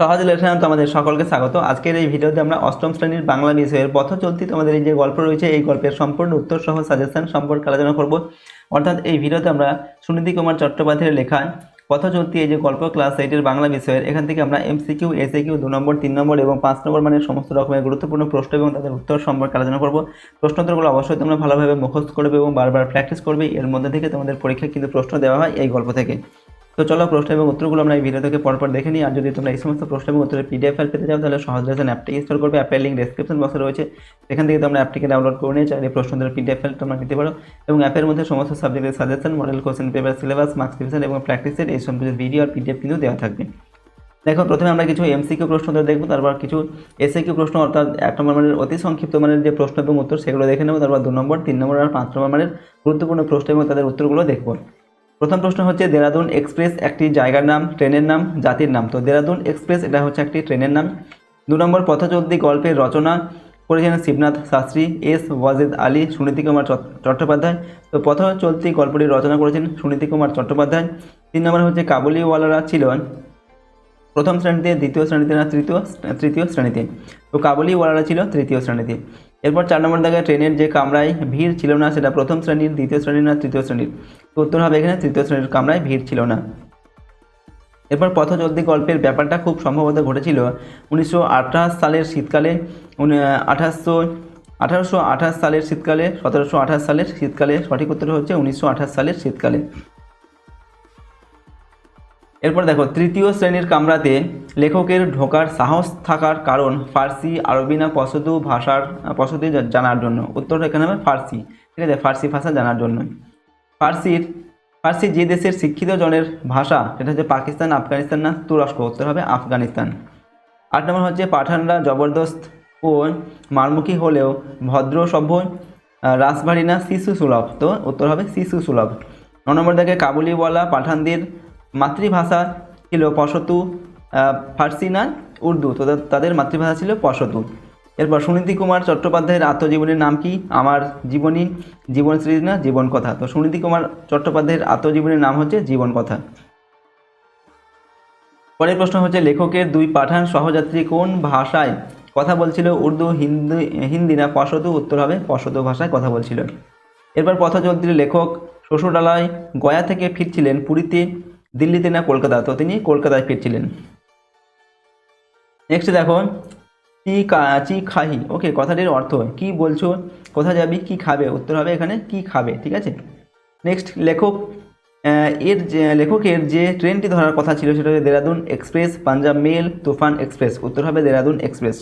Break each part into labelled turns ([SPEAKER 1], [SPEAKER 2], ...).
[SPEAKER 1] সহজ লেখানো তো আমাদের সকলকে স্বাগত। আজকের এই ভিডিওতে আমরা অষ্টম শ্রেণির বাংলা বিষয়ের পথ চলতি তোমাদের এই যে গল্প রয়েছে, এই গল্পের সম্পূর্ণ উত্তর সহ সাজেশন সম্পর্কে আলোচনা করব। অর্থাৎ এই ভিডিওতে আমরা সুনীতি কুমার চট্টোপাধ্যায়ের লেখা, পথ চলতি এই যে গল্প ক্লাস এইটের বাংলা বিষয়ের, এখান থেকে আমরা এমসিকিউ এসএকিউ দু নম্বর, তিন নম্বর এবং পাঁচ নম্বর মানের সমস্ত রকমের গুরুত্বপূর্ণ প্রশ্ন এবং তাদের উত্তর সম্পর্কে আলোচনা করব। প্রশ্নোত্তরগুলো অবশ্যই তোমরা ভালোভাবে মুখস্থ করবে এবং বারবার প্র্যাকটিস করবে। এর মধ্যে থেকে তোমাদের পরীক্ষায় কিন্তু প্রশ্ন দেওয়া হয় এই গল্প থেকে। তো চলো প্রশ্ন এবং উত্তরগুলো আমরা এই ভিডিও থেকে পরপর দেখে নিই। আর যদি তোমরা এই সমস্ত প্রশ্ন এবং উত্তরের পিডিএফ ফাইল পেতে চাও, তাহলে সহজ লেসন অ্যাপটি ইনস্টল করবে। অ্যাপের লিঙ্ক ডেসক্রিপশন বক্সে রয়েছে। এখান থেকে তোমরা অ্যাপটিকে ডাউনলোড করে নিয়ে চাইলে প্রশ্নদের পিডিএফ ফাইল তোমরা নিতে পারো। এবং অ্যাপের মধ্যে সমস্ত সাবজেক্টের suggestion model question paper syllabus marks division এবং প্র্যাকটিসের এই সম্পর্কিত ভিডিও আর পিডিএফ কিন্তু দেওয়া থাকবে। দেখো, প্রথমে আমরা কিছু এমসিকিউ প্রশ্ন দেখব, তারপর কিছু এসএকিউ প্রশ্ন, অর্থাৎ এক নম্বর মানের অতি সংক্ষিপ্ত মানের যে প্রশ্ন এবং উত্তর, সেগুলো দেখে নেব। তারপর দু নম্বর, তিন নম্বর আর পাঁচ নম্বর মানের গুরুত্বপূর্ণ প্রশ্ন এবং তাদের উত্তরগুলো দেখব। প্রথম প্রশ্ন হচ্ছে দেরাদুন এক্সপ্রেস একটি জায়গার নাম, ট্রেনের নাম, জাতির নাম। তো দেরাদুন এক্সপ্রেস, এটা হচ্ছে একটি ট্রেনের নাম। দু নম্বর পথচলতি গল্পের রচনা করেছেন শিবনাথ শাস্ত্রী, এস ওয়াজেদ আলী, সুনীতি কুমার চট্টোপাধ্যায়। তো পথ চলতি গল্পটি রচনা করেছেন সুনীতি কুমার চট্টোপাধ্যায়। তিন নম্বর হচ্ছে কাবুলিওয়ালারা ছিল প্রথম শ্রেণীতে, দ্বিতীয় শ্রেণীতে না তৃতীয় তৃতীয় শ্রেণীতে? তো কাবুলিওয়ালারা ছিল তৃতীয় শ্রেণীতে। এরপর চার নম্বর দাগে ট্রেনের যে কামরায় ভিড় ছিল না, সেটা প্রথম শ্রেণির, দ্বিতীয় শ্রেণির না তৃতীয় শ্রেণির? তো উত্তর হবে এখানে তৃতীয় শ্রেণির কামরায় ভিড় ছিল না। এরপর পথচলতি গল্পের ব্যাপারটা খুব সম্ভবত ঘটেছিল। উনিশশো আঠাশ সালের শীতকালে আঠাশশো, আঠারোশো আঠাশ সালের শীতকালে, সতেরোশো আঠাশ সালের শীতকালে, সঠিক উত্তর হচ্ছে উনিশশো আঠাশ সালের শীতকালে। এরপর দেখো, তৃতীয় শ্রেণির কামরাতে লেখকের ঢোকার সাহস থাকার কারণ ফার্সি, আরবি না পশতু ভাষার পশতু জানার জন্য। উত্তর এখানে হবে ফার্সি। ঠিক আছে, ফার্সি ভাষা জানার জন্য। ফার্সির, ফার্সি যে দেশের শিক্ষিত জনের ভাষা, সেটা হচ্ছে পাকিস্তান, আফগানিস্তান না, তুরস্ক, উত্তর হবে আফগানিস্তান। আট নম্বর হচ্ছে পাঠানরা জবরদস্ত ও মারমুখী হলেও ভদ্র সভ্য রাসবাড়ি না, শিশু সুলভ। তো উত্তর হবে শিশু সুলভ। ন নম্বর দেখে কাবুলিওয়ালা পাঠানদের মাতৃভাষা ছিল পশতু ফার্সি না, উর্দু। তো, তাদের মাতৃভাষা ছিল পশতু। এরপর সুনীতি কুমার চট্টোপাধ্যায়ের আত্মজীবনীর নাম কি? আমার জীবনী, জীবন জীবনশ্রী না, জীবন কথা। তো সুনীতি কুমার চট্টোপাধ্যায়ের আত্মজীবনীর নাম হচ্ছে জীবন কথা। পরের প্রশ্ন হচ্ছে, লেখকের দুই পাঠান সহযাত্রী কোন ভাষায়? কথা বলছিল উর্দু, হিন্দি হিন্দি না পশতু উত্তর হবে পশতু ভাষায় কথা বলছিল। এরপর পথচলতির লেখক শ্বশুরালয় গয়া থেকে ফিরছিলেন পুরীতে, দিল্লিতে না কলকাতা? তো তিনি কলকাতায় ফিরছিলেন। নেক্সট দেখো কা চি খাহি? ওকে কথাটির অর্থ কি বলছো, কোথায় যাবি, কি খাবে? উত্তর হবে এখানে, কি খাবে, ঠিক আছে? নেক্সট লেখক এর যে, লেখকের যে ট্রেনটি ধরার কথা ছিল সেটা হচ্ছে Dehradun express Punjab mail, Toofan express উত্তর হবে দেরাদুন এক্সপ্রেস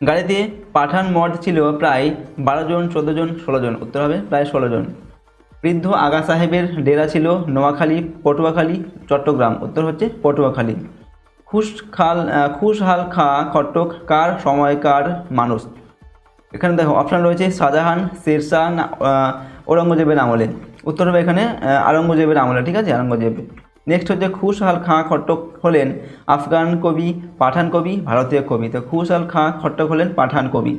[SPEAKER 1] গাড়িতে পাঠান মঠ ছিল প্রায় বারো জন, চোদ্দ জন, ষোলো জন, উত্তর হবে প্রায় ষোলো জন। বৃদ্ধ আগা সাহেবের ডেরা ছিল নোয়াখালী, পটুয়াখালী, চট্টগ্রাম, উত্তর হচ্ছে পটুয়াখালী। খুশখাল খুশহাল খা খট্টক, কার সময়কার মানুষ? এখানে দেখো অপশান রয়েছে শাহজাহান, শেরশাহ, না ঔরঙ্গজেবের আমলে। উত্তর হবে এখানে আরঙ্গজেবের আমলে, ঠিক আছে? আওরঙ্গজেব। নেক্সট হচ্ছে খুশহাল খাঁ খট্টক হলেন আফগান কবি, পাঠান কবি, ভারতীয় কবি। তো খুশহাল খাঁ খট্টক হলেন পাঠান কবি।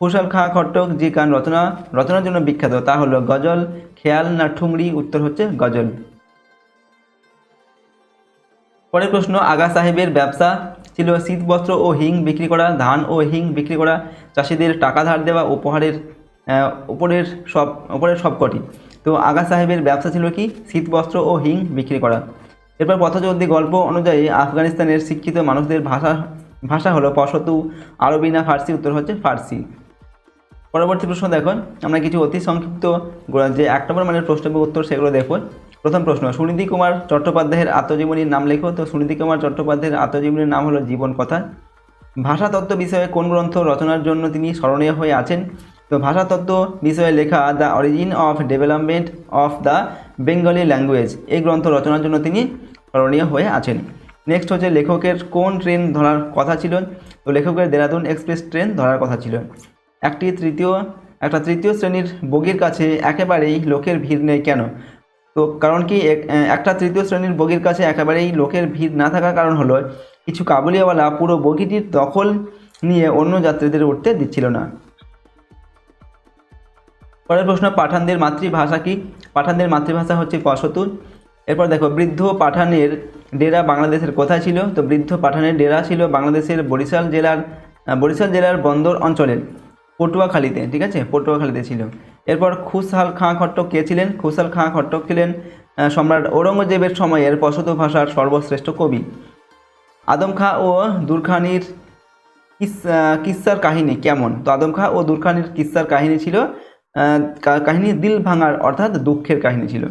[SPEAKER 1] খুশহাল খাঁ খট্টক যে গান রচনা, রচনার জন্য বিখ্যাত, তা হলো গজল, খেয়াল না ঠুমরি উত্তর হচ্ছে গজল। পরের প্রশ্ন, আগা সাহেবের ব্যবসা ছিল শীতবস্ত্র ও হিং বিক্রি করা, ধান ও হিং বিক্রি করা, চাষিদের টাকা ধার দেওয়া উপহারের উপরের সব, উপরের সবকটি। তো আগা সাহেবের ব্যবসা ছিল কি? শীতবস্ত্র ও হিং বিক্রি করা। এরপর পথচলতি গল্প অনুযায়ী আফগানিস্তানের শিক্ষিত মানুষদের ভাষা ভাষা হলো পশতু, আরবি না ফার্সি? উত্তর হচ্ছে ফার্সি। পরবর্তী প্রশ্ন দেখুন। আমরা কিছু অতি সংক্ষিপ্ত যে এক নম্বর মানের প্রশ্ন উত্তর সেগুলো দেখুন। প্রথম প্রশ্ন, সুনীতি কুমার চট্টোপাধ্যায়ের আত্মজীবনীর নাম লেখো। তো সুনীতি কুমার চট্টোপাধ্যায়ের আত্মজীবনীর নাম হলো জীবন কথা। ভাষাতত্ত্ব বিষয়ে কোন গ্রন্থ রচনার জন্য তিনি স্মরণীয় হয়ে আছেন? তো ভাষাতত্ত্ব বিষয়ে লেখা the origin of development of the Bengali language, এই গ্রন্থ রচনার জন্য তিনি স্মরণীয় হয়ে আছেন। নেক্সট হচ্ছে লেখকের কোন ট্রেন ধরার কথা ছিল? তো লেখকের দেরাদুন এক্সপ্রেস ট্রেন ধরার কথা ছিল। একটি তৃতীয়, একটা তৃতীয় শ্রেণির বগির কাছে একেবারেই লোকের ভিড় নেই কেন? তো কারণ কি, এক- একটা তৃতীয় শ্রেণির বগির কাছে একেবারেই লোকের ভিড় না থাকার কারণ হলো, কিছু কাবুলিওয়ালা পুরো বগিটির দখল নিয়ে অন্য যাত্রীদের উঠতে দিচ্ছিল না। পরের প্রশ্ন, পাঠানদের মাতৃভাষা কি? পাঠানদের মাতৃভাষা হচ্ছে পশতুর এরপর দেখো, বৃদ্ধ পাঠানের ডেরা বাংলাদেশের কোথায় ছিল? তো বৃদ্ধ পাঠানের ডেরা ছিল বাংলাদেশের বরিশাল জেলার বরিশাল জেলার বন্দর অঞ্চলের পটুয়াখালীতে, ঠিক আছে? পটুয়াখালীতে ছিল। এরপর খুশহাল খাঁ খট্টক কে ছিলেন? খুশহাল খাঁ খট্টক ছিলেন সম্রাট ঔরঙ্গজেবের সময়ের পশতু ভাষার সর্বশ্রেষ্ঠ কবি। আদম খাঁ ও দুরখানির কিস- কিস্সার কাহিনী কেমন? তো আদম খাঁ ও দুরখানির কিস্সার কাহিনী ছিল কাহিনী দিল ভাঙার অর্থাৎ দুঃখের কাহিনী ছিল।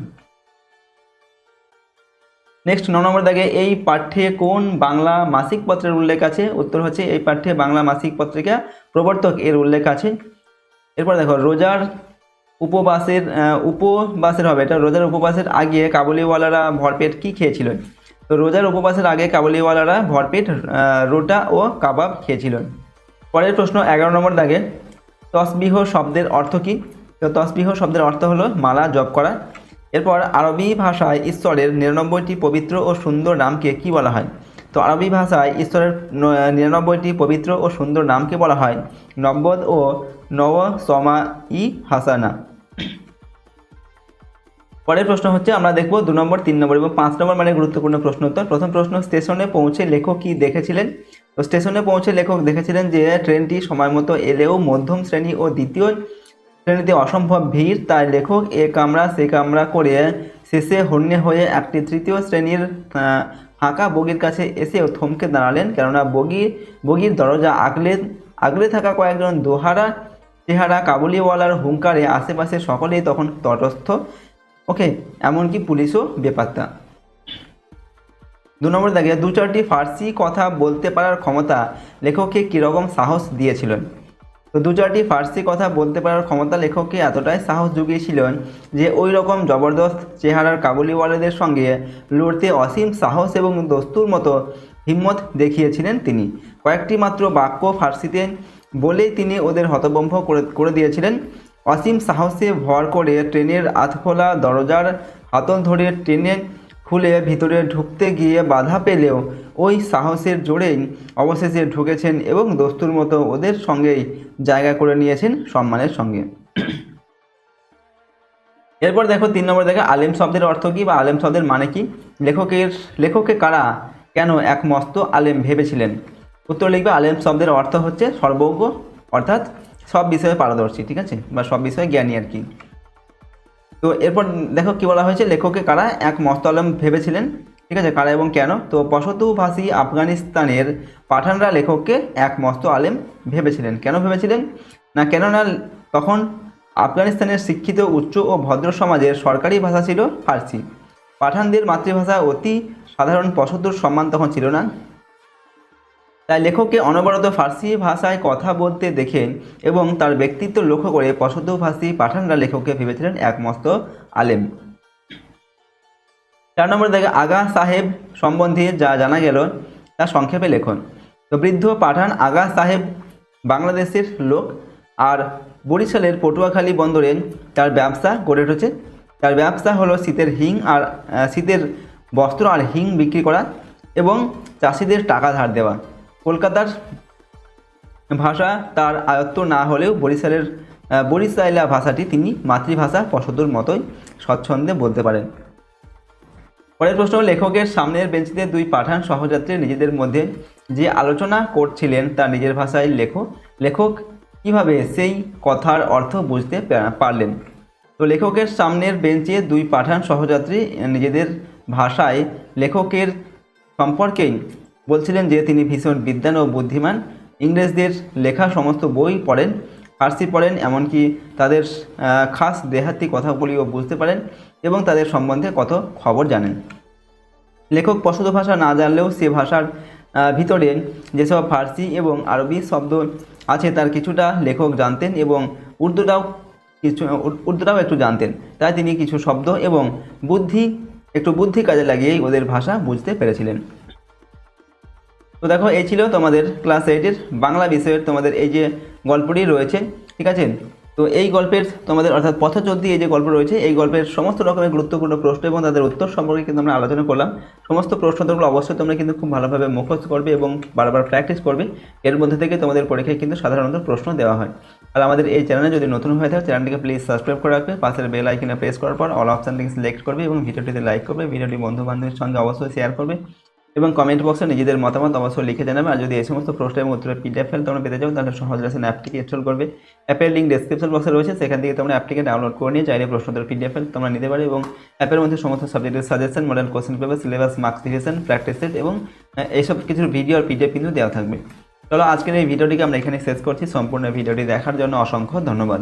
[SPEAKER 1] নেক্সট, ন নম্বর দাগে, এই পাঠ্যে কোন বাংলা মাসিক পত্রের উল্লেখ আছে? উত্তর হচ্ছে, এই পাঠ্যে বাংলা মাসিক পত্রিকা প্রবর্তক এর উল্লেখ আছে। এরপর দেখো, রোজার উপবাসের উপবাসের হবে। এটা রোজার উপবাসের আগে কাবুলিওয়ালারা ভরপেট কি খেয়েছিল তো রোজার উপবাসের আগে কাবুলিওয়ালারা ভরপেট রোটা ও কাবাব খেয়েছিলেন। পরের প্রশ্ন, এগারো নম্বর দাগে, তসবিহ শব্দের অর্থ কী? তো তসবিহ শব্দের অর্থ হলো মালা জপ করা। এরপর আরবি ভাষায় ঈশ্বরের নিরানব্বইটি পবিত্র ও সুন্দর নামকে কি বলা হয়? তো আরবি ভাষায় ঈশ্বরের নিরানব্বইটি পবিত্র ও সুন্দর নামকে বলা হয় নব্বদ ও নব সমা ই হাসানা। পরের প্রশ্ন হচ্ছে, আমরা দেখব দু নম্বর, তিন নম্বর এবং পাঁচ নম্বর মানে গুরুত্বপূর্ণ প্রশ্ন উত্তর। প্রথম প্রশ্ন, স্টেশনে পৌঁছে লেখক কি দেখেছিলেন? তো স্টেশনে পৌঁছে লেখক দেখেছিলেন যে ট্রেনটি সময় মতো এলেও মধ্যম শ্রেণি ও দ্বিতীয় শ্রেণীতে অসম্ভব ভিড়, তাই লেখক এ কামরা, সে কামরা করে শেষে হন্যে হয়ে একটি তৃতীয় শ্রেণির ফাঁকা বগির কাছে এসেও থমকে দাঁড়ালেন। কেননা বগি, বগির দরজা আগলে আগলে থাকা কয়েকজন দোহারা, চেহারা কাবুলিওয়ালার হুঙ্কারে আশেপাশে সকলেই তখন তটস্থ। ওকে এমনকি পুলিশও বেপাত্তা। দু নম্বর দাগে দু চারটি ফার্সি কথা বলতে পারার ক্ষমতা লেখককে কীরকম সাহস দিয়েছিলেন? তো দু চারটি ফার্সি কথা বলতে পারার ক্ষমতা লেখককে এতটাই সাহস জুগিয়েছিলেন যে ওই রকম জবরদস্ত চেহারার কাবুলিওয়ালাদের সঙ্গে লড়তে অসীম সাহস এবং দস্তুর মতো হিম্মত দেখিয়েছিলেন তিনি। কয়েকটি মাত্র বাক্য ফার্সিতে বলেই তিনি ওদের হতবম্ব করে করে দিয়েছিলেন। অসীম সাহসে ভর করে ট্রেনের আধখোলা দরজার হাতল ধরে ট্রেনে খুলে ভিতরে ঢুকতে গিয়ে বাধা পেলেও ওই সাহসের জোরেই অবশেষে ঢুকেছেন এবং দস্তুর মতো ওদের সঙ্গেই জায়গা করে নিয়েছেন সম্মানের সঙ্গে। এরপর দেখো তিন নম্বর দেখো আলেম শব্দের অর্থ কী বা আলেম শব্দের মানে কি? লেখকের লেখককে কারা কেন এক মস্ত আলেম ভেবেছিলেন? উত্তর লিখবে আলেম শব্দের অর্থ হচ্ছে সর্বজ্ঞ, অর্থাৎ সব বিষয়ে পারদর্শী, ঠিক আছে? বা সব বিষয়ে জ্ঞানী আর কি। তো এরপর দেখো কি বলা হয়েছে লেখককে কারা এক মস্ত আলম ভেবেছিলেন, ঠিক আছে? কারা এবং কেন? তো পশতুভাষী আফগানিস্তানের পাঠানরা লেখককে এক মস্ত আলেম ভেবেছিলেন। কেন ভেবেছিলেন? না, কেননা তখন আফগানিস্তানের শিক্ষিত উচ্চ ও ভদ্র সমাজের সরকারি ভাষা ছিল ফার্সি। পাঠানদের মাতৃভাষা অতি সাধারণ, পশতুর সম্মান তখন ছিল না। তাই লেখককে অনবরত ফার্সি ভাষায় কথা বলতে দেখেন এবং তার ব্যক্তিত্ব লক্ষ্য করে পশতুভাষী পাঠানরা লেখককে ভেবেছিলেন একমস্ত আলেম। চার নম্বর দেখে আগা সাহেব সম্বন্ধে যা জানা গেল তা সংক্ষেপে লেখন। তো বৃদ্ধ পাঠান আগা সাহেব বাংলাদেশের লোক আর বরিশালের পটুয়াখালী বন্দরে তার ব্যবসা গড়ে উঠেছে। তার ব্যবসা হলো শীতের হিং আর শীতের বস্ত্র আর হিং বিক্রি করা এবং চাষিদের টাকা ধার দেওয়া। কলকাতার ভাষা তার আয়ত্ত না হলেও বরিশালের বরিশাইলা ভাষাটি তিনি মাতৃভাষা পশতুর মতোই স্বচ্ছন্দে বলতে পারেন। পরের প্রশ্ন, লেখকের সামনের বেঞ্চিতে দুই পাঠান সহযাত্রী নিজেদের মধ্যে যে আলোচনা করছিলেন তা নিজের ভাষায় লেখো। লেখক কীভাবে সেই কথার অর্থ বুঝতে পারলেন? তো লেখকের সামনের বেঞ্চে দুই পাঠান সহযাত্রী নিজেদের ভাষায় লেখকের সম্পর্কেই বলছিলেন যে তিনি ভীষণ বিদ্যান ও বুদ্ধিমান। ইংরেজদের লেখা সমস্ত বই পড়েন, ফার্সি পড়েন, এমনকি তাদের খাস দেহাতি কথাগুলিও বুঝতে পারেন এবং তাদের সম্বন্ধে কত খবর জানেন। লেখক পশত ভাষা না জানলেও সে ভাষার ভিতরে যেসব ফার্সি এবং আরবি শব্দ আছে তার কিছুটা লেখক জানতেন এবং উর্দুটাও কিছু উর্দুটাও একটু জানতেন। তাই তিনি কিছু শব্দ এবং বুদ্ধি, একটু বুদ্ধি কাজে লাগিয়েই ওদের ভাষা বুঝতে পেরেছিলেন। তো দেখো, এই ছিল তোমাদের ক্লাস এইটের বাংলা বিষয়ের তোমাদের এই যে গল্পটি রয়েছে, ঠিক আছে? তো এই গল্পের তোমাদের, অর্থাৎ পথচলতি এই যে গল্প রয়েছে, এই গল্পের সমস্ত রকমের গুরুত্বপূর্ণ প্রশ্ন এবং তাদের উত্তর সম্পর্কে কিন্তু আমরা আলোচনা করলাম। সমস্ত প্রশ্নগুলো অবশ্যই তোমরা কিন্তু খুব ভালোভাবে মুখস্থ করবে এবং বারবার প্র্যাকটিস করবে। এর মধ্যে থেকে তোমাদের পরীক্ষায় কিন্তু সাধারণত প্রশ্ন দেওয়া হয়। আর আমাদের এই চ্যানেলে যদি নতুন হয়ে থাকে, চ্যানেলটিকে প্লিজ সাবস্ক্রাইব করে রাখবে। পাশের বেল আইকনে প্রেস করার পর অল অপশানটিকে সিলেক্ট করবে এবং ভিডিওটিতে লাইক করবে। ভিডিওটি বন্ধু বান্ধবের সঙ্গে অবশ্যই শেয়ার করবে। এবং কমেন্ট বক্সে নিজেদের মতামত অবশ্যই লিখে জানাবে। আর যদি এই সমস্ত প্রশ্ন এবং উত্তরের পিডিএফ ফাইল তোমরা পেতে চাও, তাহলে সহজ লেসন অ্যাপটিকে ইনস্টল করবে। অ্যাপের লিঙ্ক ডেসক্রিপশন বক্সে রয়েছে। সেখান থেকে তোমরা অ্যাপটিকে ডাউনলোড করে নিয়ে চাইলে প্রশ্নোত্তর পিডিএফ ফাইল তোমরা নিতে পারো এবং অ্যাপের মধ্যে সমস্ত সাবজেক্টের suggestion model question paper syllabus marks division practice set এবং এইসব কিছুর ভিডিও আর পিডিএফ কিন্তু দেওয়া থাকবে। চলো আজকের এই ভিডিওটিকে আমরা এখানে শেষ করছি। সম্পূর্ণ ভিডিওটি দেখার জন্য অসংখ্য ধন্যবাদ।